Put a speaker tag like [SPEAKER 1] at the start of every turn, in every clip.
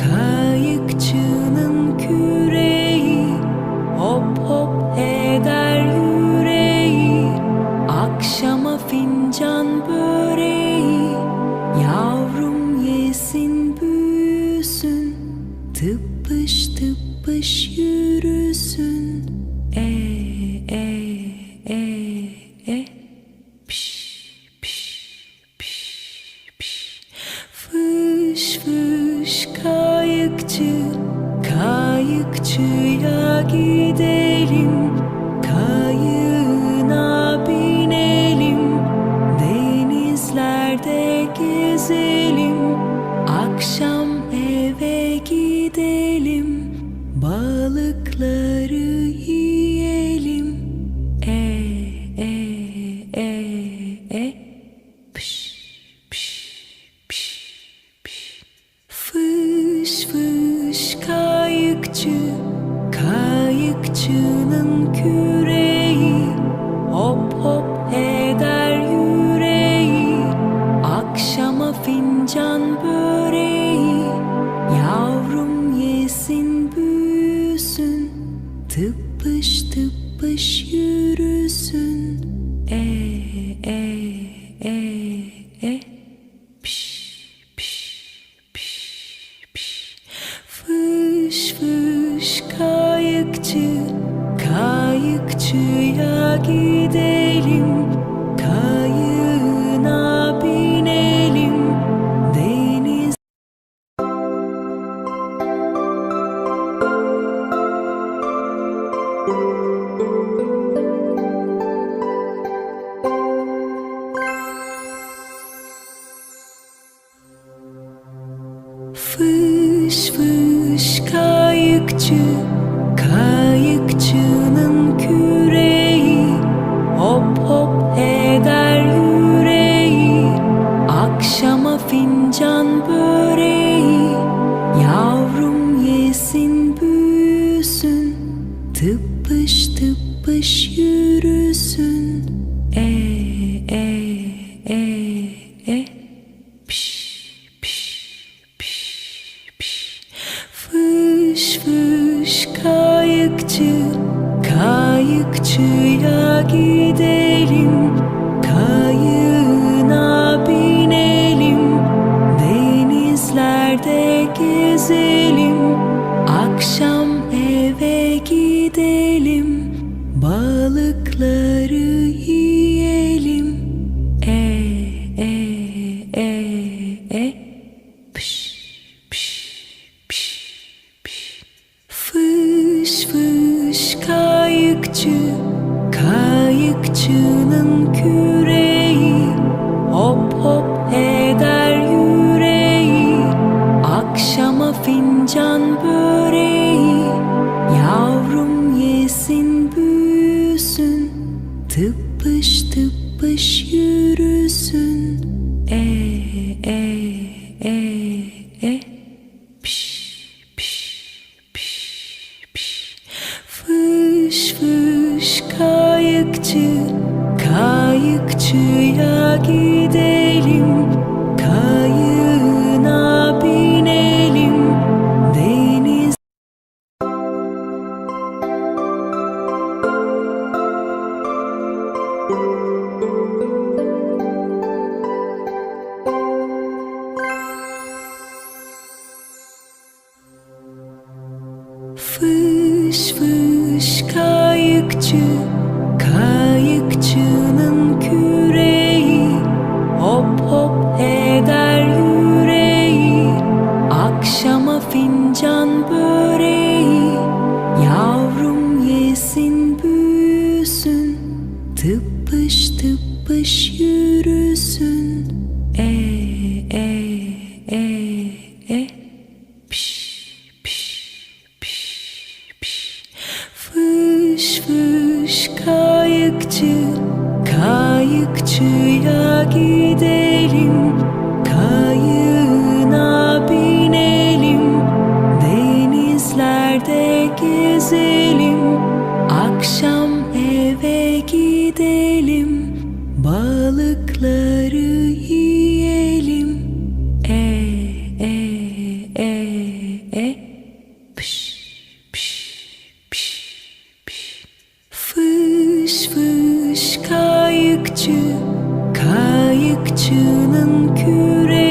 [SPEAKER 1] Come. kayıkçı Kayıkçının küreği. Hop hop eder yüreği. Akşama fincan böreği. Yavrum yesin büyüsün. Tıpış tıpış yürüsün Karşıya gidelim Kayığına binelim Deniz Fış fış kayıkçı Kayıkçı, kayıkçıya gidelim. Kayığına binelim Denizlerde gezelim. Akşam ışığa gidelim. e? Piş piş piş piş. Fış fış kayıkçı kayıkçıya gidelim. Kayığına binelim denizlerde gezelim. Akşam Kayıkçı, kayıkçının küreği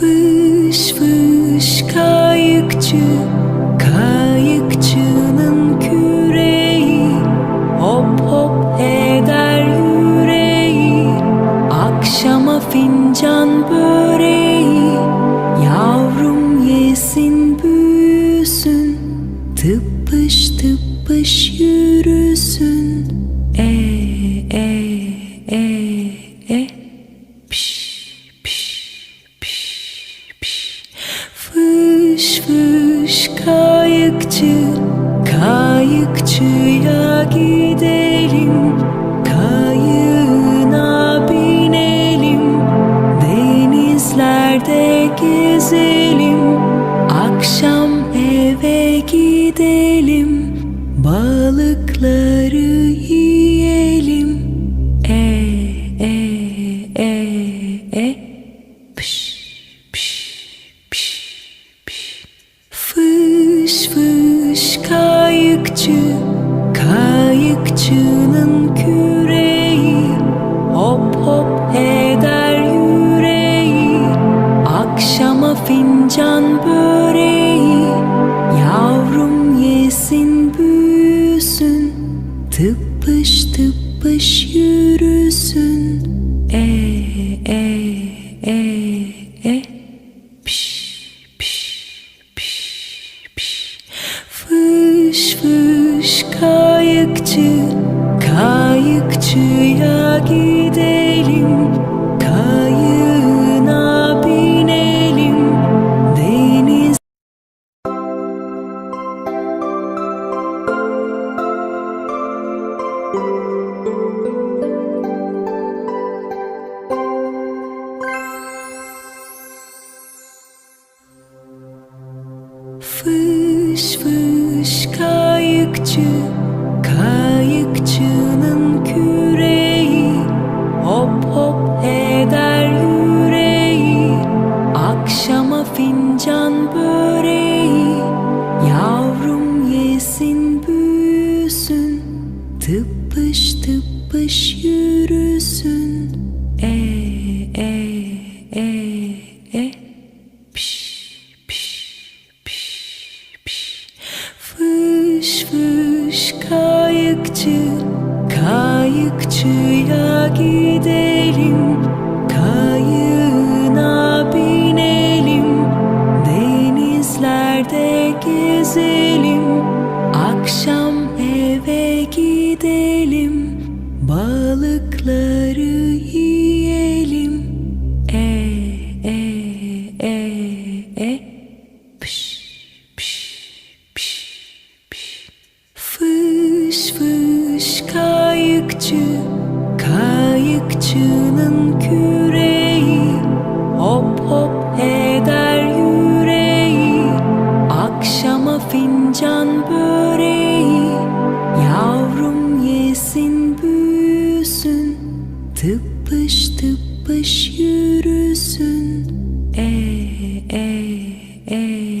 [SPEAKER 1] Fış fış kayıkçı Kayıkçının küreği. Hop hop eder yüreği. Akşama fincan böreği. Yavrum yesin büyüsün. Tıpış tıpış yürüsün. Eee e pış pış pış pış. Fış fış kayıkçı kayıkçının küreği. Hop hop eder yüreği. Akşama fincan böreği. kayıkçı kayıkçıya gidelim Kayıkçıya gidelim, kayığına binelim, denizlerde gezelim, akşam eve gidelim, balıkları yiyelim. Ee,